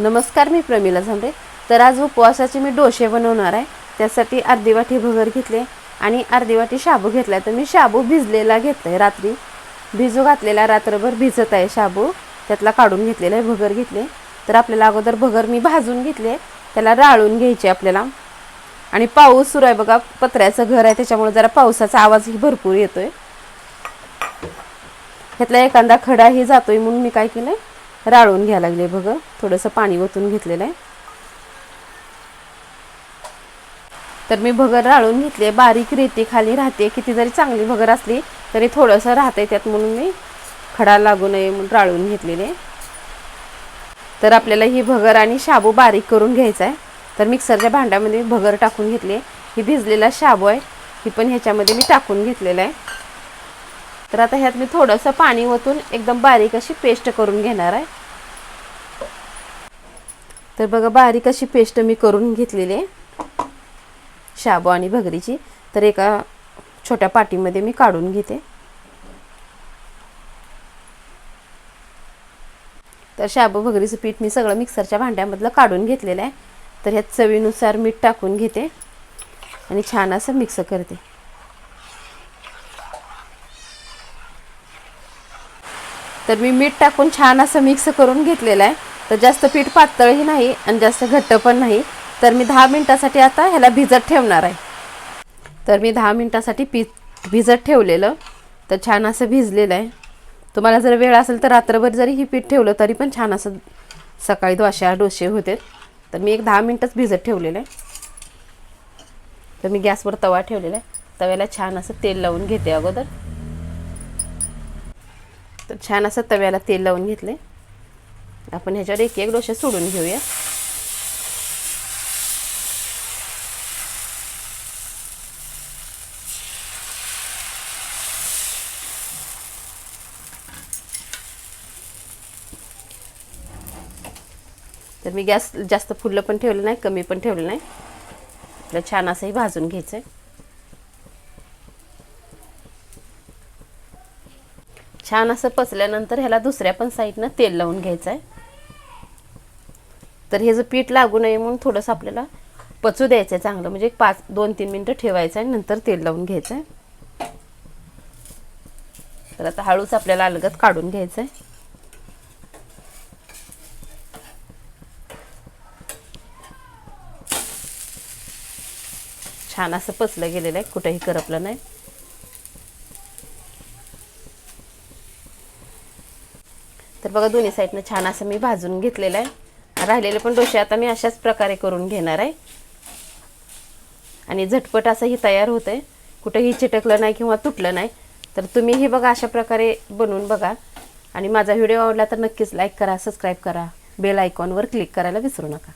नमस्कार मी प्रमिला झांबरे तर आज उपवासाचे मी डोसे बनवणार आहे. त्यासाठी अर्धी वाटी भगर घेतले आणि अर्धी वाटी शाबू घेतला तर मी शाबू भिजलेला घेतलाय रात्री. भिजू घातलेला रात्रभर भिजत आहे शाबू. त्यातला काढून घेतलेला आहे भगर घेतले. तर आपल्याला अगोदर भगर मी भाजून घेतले. त्याला राळून घ्यायचे आपल्याला. आणि पाऊस सुरू आहे बघा पत्र्याचं घर आहे. त्याच्यामुळे जरा पावसाचा आवाजही भरपूर येतोय. ह्यातला एखादा खडाही जातोय म्हणून मी काय केलंय? राळून घ्यायला लागले बघ. थोडंसं पाणी ओतून घेतलेलं आहे. तर मी भगर राळून घेतली बारीक रेती खाली राहते. किती जरी चांगली भगर असली तरी थोडंसं राहते त्यात म्हणून मी खडा लागू नये म्हणून राळून घेतलेले तर आपल्याला ही भगर आणि शाबू बारीक करून घ्यायचा आहे. तर मिक्सरच्या भांड्यामध्ये भगर टाकून घेतली ही भिजलेला शाबू आहे. ही पण ह्याच्यामध्ये मी टाकून घेतलेलं आहे. तर आता ह्यात मी थोडंसं पाणी ओतून एकदम बारीक अशी पेस्ट करून घेणार आहे. तर बघा बारीक अशी पेस्ट मी करून घेतलेली आहे. शाबू आणि भगरीची. तर एका छोट्या पाटीमध्ये मी काढून घेते. तर शाबू भगरीचं पीठ मी सगळं मिक्सरच्या भांड्यामधलं काढून घेतलेलं आहे. तर ह्यात चवीनुसार मीठ टाकून घेते आणि छान असं मिक्स करते. तर मी मीठ टाकून छान असं मिक्स करून घेतलेलं आहे. तर जास्त पीठ पातळही नाही आणि जास्त घट्ट पण नाही. तर मी दहा मिनटासाठी आता ह्याला भिजत ठेवणार आहे. तर मी दहा मिनटासाठी पीठ भिजत ठेवलेलं. तर छान असं भिजलेलं आहे. तुम्हाला जर वेळ असेल तर रात्रभर जरी ही पीठ ठेवलं तरी पण छान असं सकाळी दोशा डोसे होते. तर मी एक दहा मिनटंच भिजत ठेवलेलं आहे. तर मी गॅसवर तवा ठेवलेला आहे. तव्याला छान असं तेल लावून घेते अगोदर. तर छान असं तव्याला तेल लावून घेतले आपण ह्याच्यावर एक एक डोसे सोडून घेऊया. तर मी गॅस जास्त फुल्लं पण ठेवलं नाही कमी पण ठेवलं नाही. तर छान असंही भाजून घ्यायचं आहे छान असं पचल्यानंतर ह्याला दुसऱ्या पण साईडनं तेल लावून घ्यायचं आहे तर हे जर पीठ लागू नये म्हणून थोडंसं आपल्याला पचू द्यायचं आहे चांगलं. म्हणजे एक पाच दोन तीन मिनटं ठेवायचं आहे नंतर तेल लावून घ्यायचं आहे तर आता हळूच आपल्याला अलगत काढून घ्यायचं आहे छान असं पचलं गेलेलं आहे. कुठंही करपलं नाही. तर बघा दोन्ही साईडनं छान असं मी भाजून घेतलेलं आहे. राहिलेले पण डोसे आता मी अशाच प्रकारे करून घेणार आहे. आणि झटपट असंही तयार होतं आहे कुठंही चिटकलं नाही किंवा तुटलं नाही. तर तुम्ही हे बघा अशा प्रकारे बनवून बघा. आणि माझा व्हिडिओ आवडला तर नक्कीच लाईक करा सबस्क्राईब करा. बेल आयकॉनवर क्लिक करायला विसरू नका.